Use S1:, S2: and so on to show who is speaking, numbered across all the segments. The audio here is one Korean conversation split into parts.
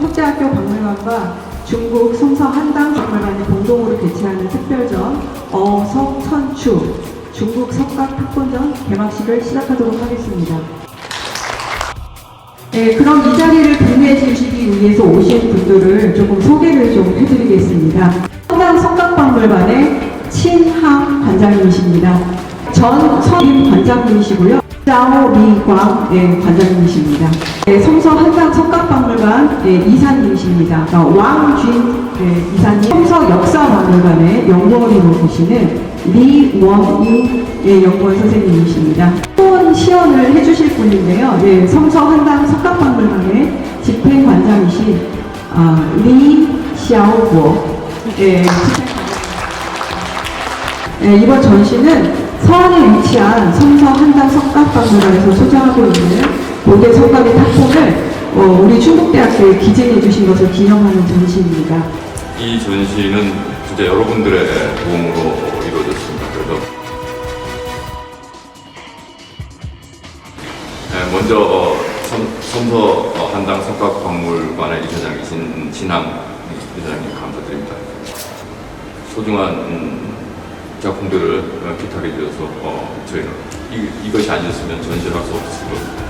S1: 충북대학교 박물관과 중국 성서 한당 박물관이 공동으로 개최하는 특별전 어성천추 중국 석각 탁본전 개막식을 시작하도록 하겠습니다. 네, 그럼 이 자리를 빛내 주시기 위해서 오신 분들을 조금 소개를 좀 해드리겠습니다. 성당 석각박물관의 친항 관장님이십니다. 전선임 관장님이시고요. 짜오 미광 네, 관장님이십니다. 네, 성서 한 네, 이사님이십니다. 어, 왕쥔 네, 이사님, 성서 역사박물관의 연구원으로 계시는 리원유 네, 연구원 선생님이십니다. 수원 시연을 해주실 분인데요. 네, 성서 한강 석각박물관의 집행관장이신 아, 리샤오고 네, 네, 이번 전시는 서안에 위치한 성서 한강 석각박물관에서 소장하고 있는 고대 석각의 탁본을 어, 우리 충북대학교에 기증해 주신 것을 기념하는 전시입니다.
S2: 이 전시는 진짜 여러분들의 도움으로 이루어졌습니다. 그래서 네, 먼저 어, 섬, 섬서 어, 한당 석각박물관의 이사장이신 진항 이사장님 감사드립니다. 소중한 음, 작품들을 어, 기탁해 주셔서 어, 저희는 이, 이것이 아니었으면 전시를 할 수 없었을 겁니다.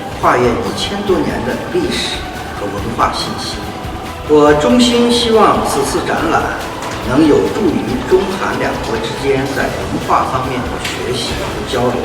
S3: 跨越一千多年的历史和文化信息。我衷心希望此次展览能有助于中韩两国之间在文化方面的学习和交流。